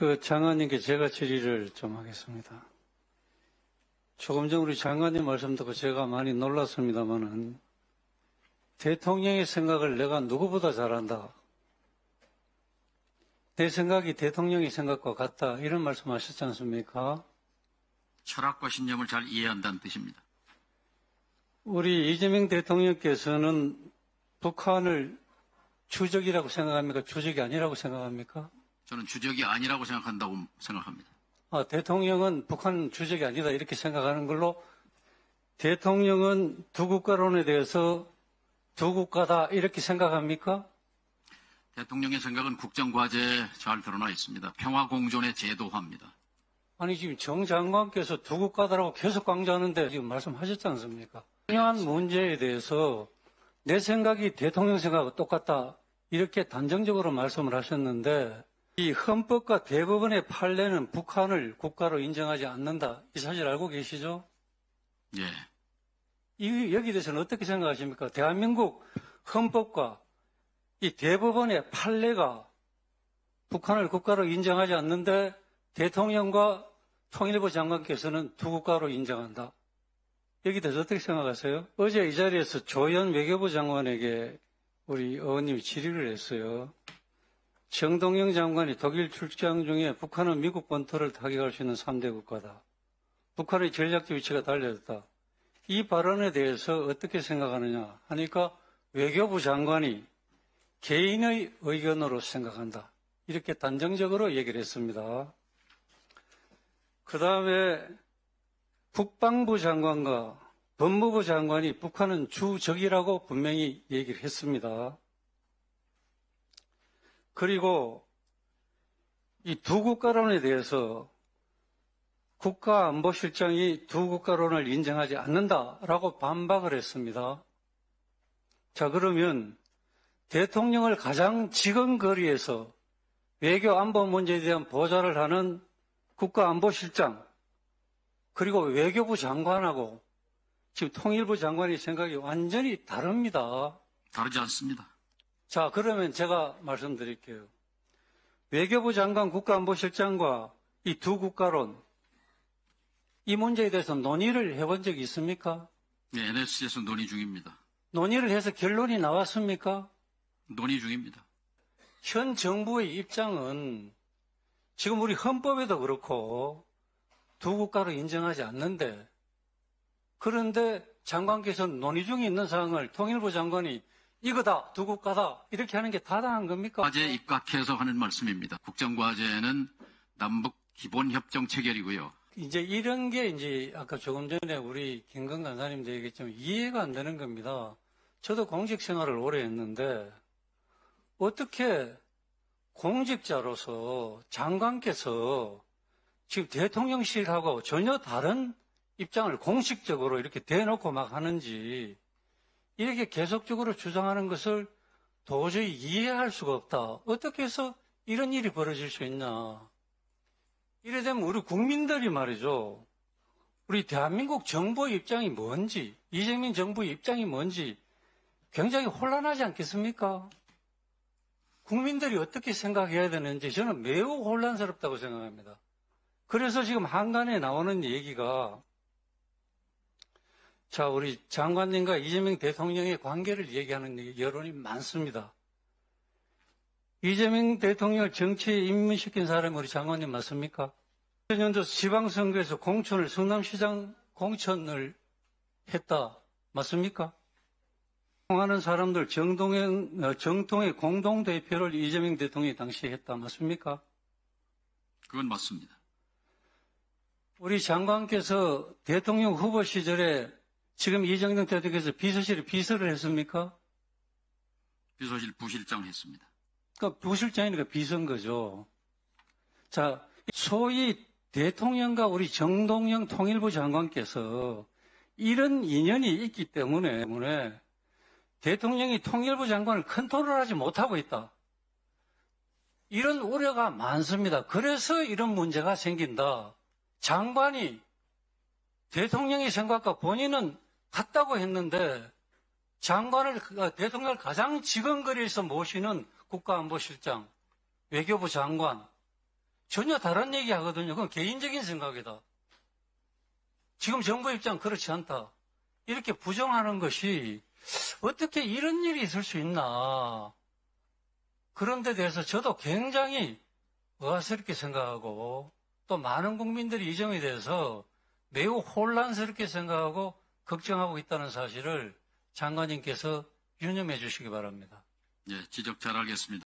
그 장관님께 제가 질의를 좀 하겠습니다. 조금 전 우리 장관님 말씀 듣고 제가 많이 놀랐습니다만은 대통령의 생각을 내가 누구보다 잘한다. 내 생각이 대통령의 생각과 같다. 이런 말씀 하셨지 않습니까? 철학과 신념을 잘 이해한다는 뜻입니다. 우리 이재명 대통령께서는 북한을 주적이라고 생각합니까? 주적이 아니라고 생각합니까? 저는 주적이 아니라고 생각한다고 생각합니다. 아, 대통령은 북한 주적이 아니다 이렇게 생각하는 걸로 대통령은 두 국가론에 대해서 두 국가다 이렇게 생각합니까? 대통령의 생각은 국정과제에 잘 드러나 있습니다. 평화공존의 제도화입니다. 아니 지금 정 장관께서 두 국가다라고 계속 강조하는데 지금 말씀하셨지 않습니까? 중요한 문제에 대해서 내 생각이 대통령 생각과 똑같다 이렇게 단정적으로 말씀을 하셨는데 이 헌법과 대법원의 판례는 북한을 국가로 인정하지 않는다 이 사실 알고 계시죠? 예. 이 여기에 대해서는 어떻게 생각하십니까? 대한민국 헌법과 이 대법원의 판례가 북한을 국가로 인정하지 않는데 대통령과 통일부 장관께서는 두 국가로 인정한다. 여기에 대해서 어떻게 생각하세요? 어제 이 자리에서 조현 외교부 장관에게 우리 의원님이 질의를 했어요. 정동영 장관이 독일 출장 중에 북한은 미국 본토를 타격할 수 있는 3대 국가다. 북한의 전략적 위치가 달려졌다. 이 발언에 대해서 어떻게 생각하느냐 하니까 외교부 장관이 개인의 의견으로 생각한다. 이렇게 단정적으로 얘기를 했습니다. 그 다음에 국방부 장관과 법무부 장관이 북한은 주적이라고 분명히 얘기를 했습니다. 그리고 이 두 국가론에 대해서 국가안보실장이 두 국가론을 인정하지 않는다라고 반박을 했습니다. 자, 그러면 대통령을 가장 지근거리에서 외교 안보 문제에 대한 보좌를 하는 국가안보실장, 그리고 외교부 장관하고 지금 통일부 장관의 생각이 완전히 다릅니다. 다르지 않습니다. 자, 그러면 제가 말씀드릴게요. 외교부 장관 국가안보실장과 이 두 국가론, 이 문제에 대해서 논의를 해본 적이 있습니까? 예, NSC에서 논의 중입니다. 논의를 해서 결론이 나왔습니까? 논의 중입니다. 현 정부의 입장은 지금 우리 헌법에도 그렇고 두 국가로 인정하지 않는데 그런데 장관께서는 논의 중에 있는 사항을 통일부 장관이 이거다 두 국가다 이렇게 하는 게 타당한 겁니까? 과제에 입각해서 하는 말씀입니다. 국정과제는 남북 기본협정 체결이고요. 이제 이런 게 이제 아까 조금 전에 우리 김건 간사님도 얘기했지만 이해가 안 되는 겁니다. 저도 공직 생활을 오래 했는데 어떻게 공직자로서 장관께서 지금 대통령실하고 전혀 다른 입장을 공식적으로 이렇게 대놓고 막 하는지 이렇게 계속적으로 주장하는 것을 도저히 이해할 수가 없다. 어떻게 해서 이런 일이 벌어질 수 있나. 이래 되면 우리 국민들이 말이죠. 우리 대한민국 정부의 입장이 뭔지, 이재명 정부의 입장이 뭔지 굉장히 혼란하지 않겠습니까? 국민들이 어떻게 생각해야 되는지 저는 매우 혼란스럽다고 생각합니다. 그래서 지금 한간에 나오는 얘기가 자, 우리 장관님과 이재명 대통령의 관계를 얘기하는 여론이 많습니다. 이재명 대통령을 정치에 입문시킨 사람이 우리 장관님 맞습니까? 년도 지방선거에서 공천을 성남시장 공천을 했다. 맞습니까? 하는 사람들 정동영, 어, 정통의 공동대표를 이재명 대통령이 당시에 했다. 맞습니까? 그건 맞습니다. 우리 장관께서 대통령 후보 시절에 지금 이정동 대통령께서 비서실에 비서를 했습니까? 비서실 부실장 했습니다. 그러니까 부실장이니까 비서인 거죠. 자, 소위 대통령과 우리 정동영 통일부 장관께서 이런 인연이 있기 때문에, 때문에 대통령이 통일부 장관을 컨트롤하지 못하고 있다. 이런 우려가 많습니다. 그래서 이런 문제가 생긴다. 장관이 대통령의 생각과 본인은 같다고 했는데 장관을 어, 대통령을 가장 지근거리에서 모시는 국가안보실장, 외교부 장관, 전혀 다른 얘기 하거든요. 그건 개인적인 생각이다. 지금 정부 입장 그렇지 않다. 이렇게 부정하는 것이 어떻게 이런 일이 있을 수 있나. 그런 데 대해서 저도 굉장히 의아스럽게 생각하고 또 많은 국민들이 이 점에 대해서 매우 혼란스럽게 생각하고 걱정하고 있다는 사실을 장관님께서 유념해 주시기 바랍니다. 예, 지적 잘 알겠습니다.